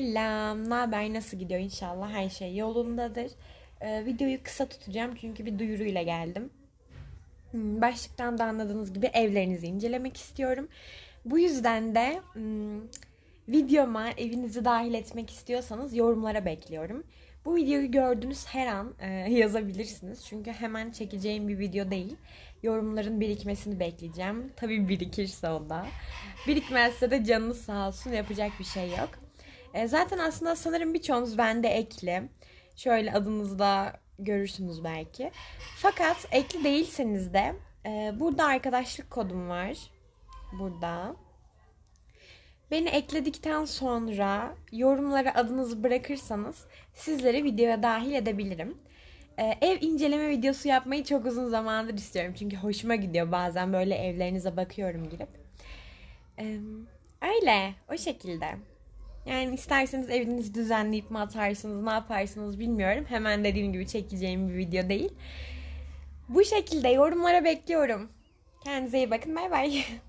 Selam, ne haber? Nasıl gidiyor inşallah? Her şey yolundadır. Ee, videoyu kısa tutacağım çünkü bir duyuruyla geldim. Hmm, Başlıktan da anladığınız gibi evlerinizi incelemek istiyorum. Bu yüzden de hmm, videoma evinizi dahil etmek istiyorsanız yorumlara bekliyorum. Bu videoyu gördüğünüz her an e, yazabilirsiniz. Çünkü hemen çekeceğim bir video değil. Yorumların birikmesini bekleyeceğim. Tabii birikirse o da. Birikmezse de canınız sağ olsun yapacak bir şey yok. E, zaten aslında sanırım birçoğunuz bende ekli. Şöyle adınızı da görürsünüz belki. Fakat ekli değilseniz de e, burada arkadaşlık kodum var. Burada. Beni ekledikten sonra yorumlara adınızı bırakırsanız sizleri videoya dahil edebilirim. Ee, ev inceleme videosu yapmayı çok uzun zamandır istiyorum. Çünkü hoşuma gidiyor bazen böyle evlerinize bakıyorum girip. Ee, öyle o şekilde. Yani isterseniz evinizi düzenleyip mi atarsınız ne yaparsınız bilmiyorum. Hemen dediğim gibi çekeceğim bir video değil. Bu şekilde yorumlara bekliyorum. Kendinize iyi bakın bay bay.